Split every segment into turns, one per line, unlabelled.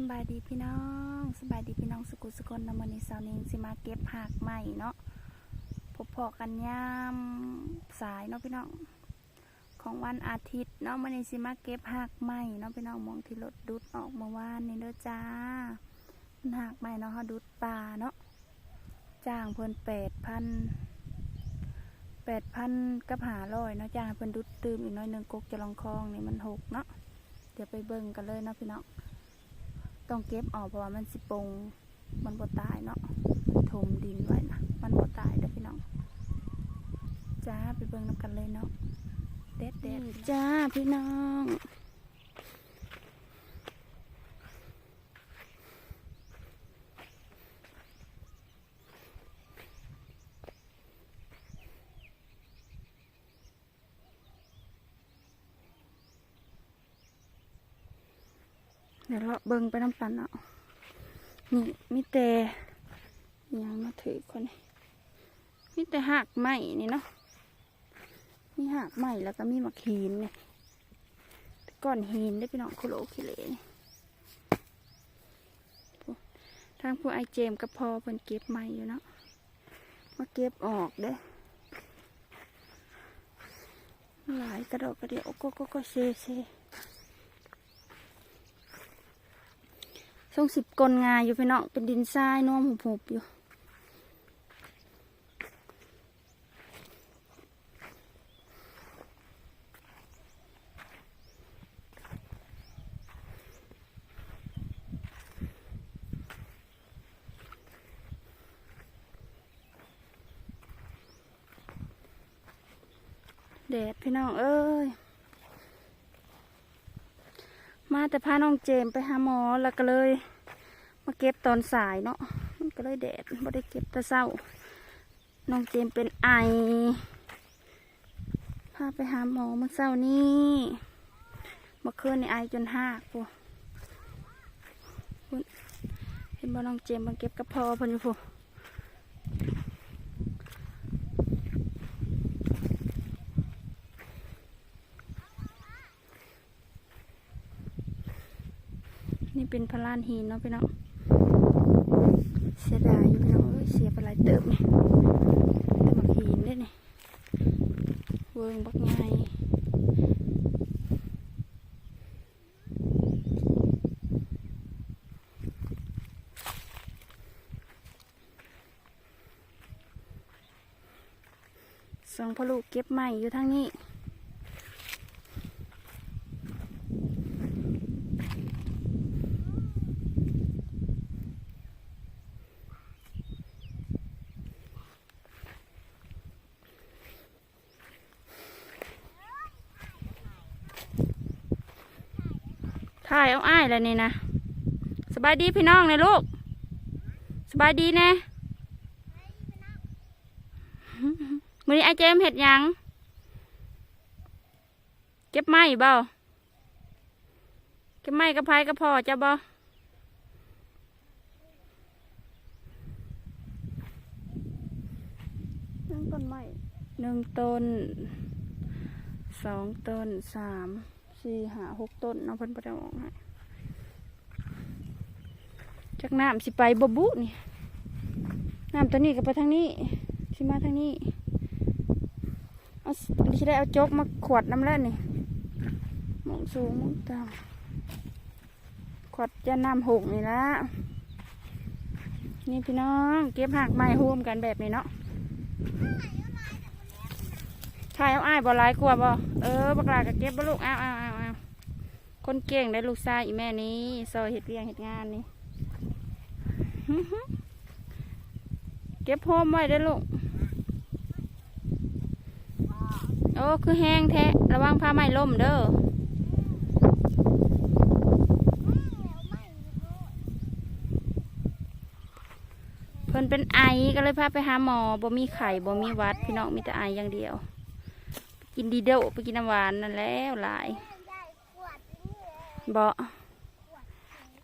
สบายดีพี่น้องสบายดีพี่น้องสกุลสกลนำมันในเสาร์นี้สิมาเก็บหักใหม่เนาะพบพอกันยามสายเนาะพี่น้องของวันอาทิตย์เนาะมันสิมาเก็บหักใหม่เนาะพี่น้องมองที่รถดุดออกเมื่อวานนี่เด้อจ้ามันหักใหม่เนาะเขาดุดปลาเนาะจ้างเพิ่นแปดพันแปดพันกับหาร้อยเนาะจ้างเพิ่นดุดตืมอีกน้อยหนึ่งกกจะลองคลองนี่มันหกเนาะเดี๋ยวไปเบิ่งกันเลยเนาะพี่น้อง ต้องเก็บออกเพราะว่ามันสิปงมันบ่ตายเนาะถมดินไว้นะมันบ่ตายเด้อพี่น้องจ้าไปเบิ่งน้ำกันเลยเนาะเด็ดเด็ดจ้าพี่น้อง เดี๋ยวเราเบิ่งไปน้ำกันเนาะนี่มีแต่อิหยังมาถือคนนี้มีแต่หักไหมนี่เนาะมีหักไหมแล้วก็มีหมักหินเนี่ยก้อนหินได้อพี่น้องโคโลคิเลนี่ทางผู้ไอเจมกับพอเพิ่นเก็บไหมอยู่เนาะมาเก็บออกเด้อหลายกระดอกกระเดียวก็ก็ก็เซเซ ช่วงสิบกลงาอยู่พี่น้องเป็นดินทรายน่วมหุบๆอยู่แดดพี่น้องเอ้ย มา แต่พาน้องเจมไปหาหมอแล้วก็เลยมาเก็บตอนสายเนาะมันก็เลยแดดไม่ได้เก็บแต่เศร้า น้องเจมเป็นไอ พาไปหาหมอเมื่อเช้านี้เมื่อคืนนี่ไอจนหักปูเห็นบ่น้องเจมมาเก็บกระเพาะพิ่นอยู่ นี่เป็นพลานหินเนาะพี่น้องเสียดายอยู่พี่น้องเสียไปหลายเติบนี่แต่บักหินได้นี่เวิงบักไงสองพอลูกเก็บใหม่อยู่ทางนี้ ถ่ายเอาอ้ายแล้วนี่นะสบายดีพี่น้องเลยลูก สบายดีแน่มือนี้ไอเจมส์เห็ดหยังเก็บไม้เบ่าเก็บไม้กระพายกระพอจะบ่หนึ่งต้นไม้หนึ่งต้นสองต้นสาม สี่หาหกต้นเนาะเพิ่นบ่ได้เอาออกให้จากน้ำสิไปบบุนี่น้ำตัวนี้ก็ไปทางนี้สิมาทางนี้เอาสิสิได้เอาจกมาขวดน้ำแล้วนี่มองสูงมองต่ำขวดจะน้ำหกนี่ละนี่พี่น้องเก็บหักไม้ร่วมกันแบบนี้เนาะถ่ายเอาอ้ายบ่ลายกลัวบ่เออบักลาก็เก็บบ่ลูกอ้าวอ้าวอ้าวอ้าว คนเก่งได้ลูกชายอีแม่นี้ซอยเฮ็ดเวียงเฮ็ดงานนี่เก็บโฮมไว้ได้ลูกโอ้คือแห้งแท้ระวังผ้าไหมล่มเด้อเพิ่นเป็นไอก็เลยพาไปหาหมอบ่มีไข่บ่มีวัด พี่น้องมีแต่ไออย่างเดียว กินดีเดลไปกินน้ำหวานนั่นแล้วหลาย บ่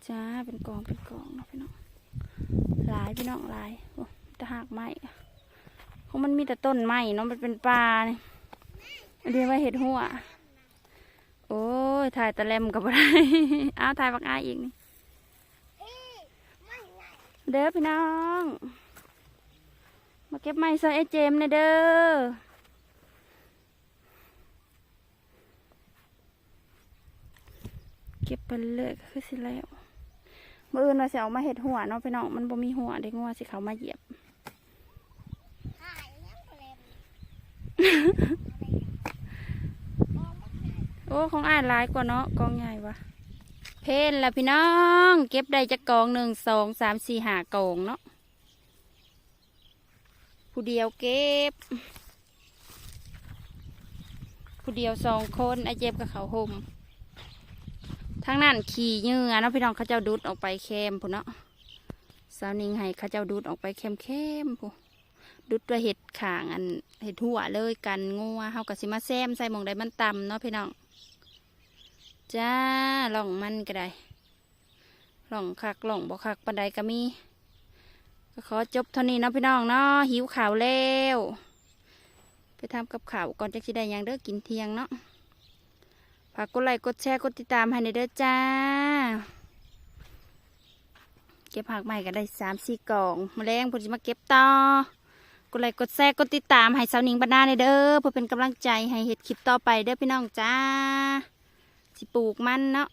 จ้าเป็นกองเป็นกองนะพี่น้องหลายพี่น้องหลายโอ้แตะหักไม้เพราะมันมีแต่ต้นไม้เนาะมันเป็นป่าเนี่อันเดียวว่าเห็ดหัวโอ้ยถ่ายตะแลมกับอะไรอ้าวถ่ายบักอายอีกนี่เด้อพี่น้อง มาเก็บไม้ซอยไอ้เจมส์นะเด้อ เก็บไปเรื่อยก็คือสิแล้วมื่ออื่นเราสิเอามาเห็ดหัวเนาะพี่น้องมันบ่มีหัวเด็กงัวสิเขามาเหยียบ
หายยังเล็ม
โอ้ของอ่านหลายกว่าเนาะกองใหญ่วะเพนแล้วพี่น้อง เก็บได้จากกองหนึ่งสองสามสี่หากองเนาะผู้เดียวเก็บ ผู้เดียวสองคนไอเจ็บกับเขาห่ม ทั้งนั้นขี่เหงื่อเนาะพี่น้องเขาเจ้าดูดออกไปแคมพูนเนาะสาวนิงให้เขาเจ้าดูดออกไปแคมแคมพูดูดด้วยเห็ดขางอันเห็ดหัวเลยกันงัวเฮากับสิมาแซมใส่หมองใดมันต่ำเนาะพี่น้องจ้าหล่องมันก็ได้หล่องคักหล่องบ่คักปันใดก็มีก็ขอจบเท่านี้เนาะพี่น้องเนาะหิวข่าวแล้วไปทำกับข่าวก่อนจะสิได้ยังเด้อกินเที่ยงเนาะ ฝากกดไลค์กดแชร์กดติดตามให้ในเด้อจ้า เก็บผักใหม่ก็ได้สามสี่กล่องมแมลงผมจะมาเก็บต่อกดไลค์กดแชร์กดติดตามให้สาวนิงบรรณาในเด้อเพื่อเป็นกำลังใจให้เห็ดคลิปต่อไปเด้อพี่น้องจ้าสิปลูกมันเนาะ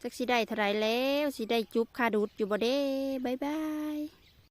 จักสิได้เท่าไรแล้วสิได้จุบคาดูดอยู่บ่เด้บายบาย